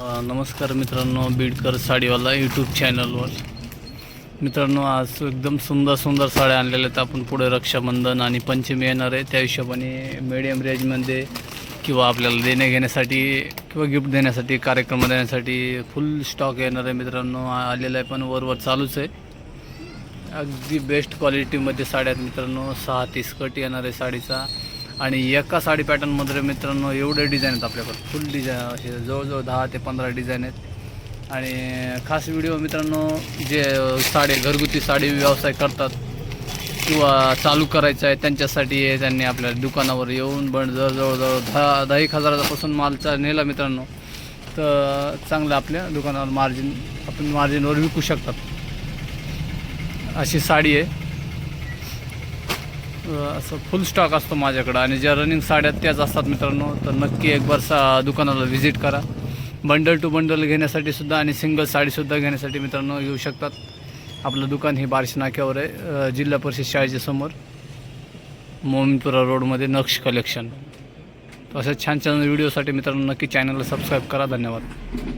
नमस्कार मित्रांनो बीडकर साडीवाला यूट्यूब चॅनलवर मित्रांनो आज एकदम सुंदर सुंदर साड्या आणलेल्या आहेत. आपण पुढे रक्षाबंधन आणि पंचमी येणार आहे. त्या हिशोबाने मिडियम रेंजमध्ये किंवा आपल्याला देण्या घेण्यासाठी किंवा गिफ्ट देण्यासाठी कार्यक्रम देण्यासाठी फुल स्टॉक येणार आहे मित्रांनो. आलेला आहे पण वरवर चालूच आहे. अगदी बेस्ट क्वालिटीमध्ये साड्या आहेत मित्रांनो. सहा तीस कट येणार आहे साडीचा. आणि एका साडी पॅटर्नमध्ये मित्रांनो एवढे डिझाईन आहेत आपल्याकडे. फुल डिझाईन असे जवळजवळ दहा ते पंधरा डिझाईन आहेत. आणि खास व्हिडिओ मित्रांनो जे साडी घरगुती साडी व्यवसाय करतात किंवा चालू करायचं आहे त्यांच्यासाठी हे त्यांनी आपल्या दुकानावर येऊन पण जवळ जवळजवळ दहा दहा एक हजारापासून मालचा नेला मित्रांनो. तर चांगलं आपल्या दुकानावर मार्जिन आपण मार्जिनवर विकू शकतात. अशी साडी आहे. असं फुल स्टॉक असतो माझ्याकडं. आणि ज्या रनिंग साड्या त्याच असतात मित्रांनो तर नक्की एक बार सा दुकानाला व्हिजिट करा. बंडल टू बंडल घेण्यासाठी सुद्धा आणि सिंगल साडीसुद्धा घेण्यासाठी मित्रांनो येऊ शकतात. आपलं दुकान हे बारशी नाक्यावर आहे जिल्हा परिषद शाळेच्या समोर. मोमिनपुरा रोडमध्ये नक्ष कलेक्शन अशा छान छान व्हिडिओसाठी मित्रांनो नक्की चॅनलला सबस्क्राईब करा. धन्यवाद.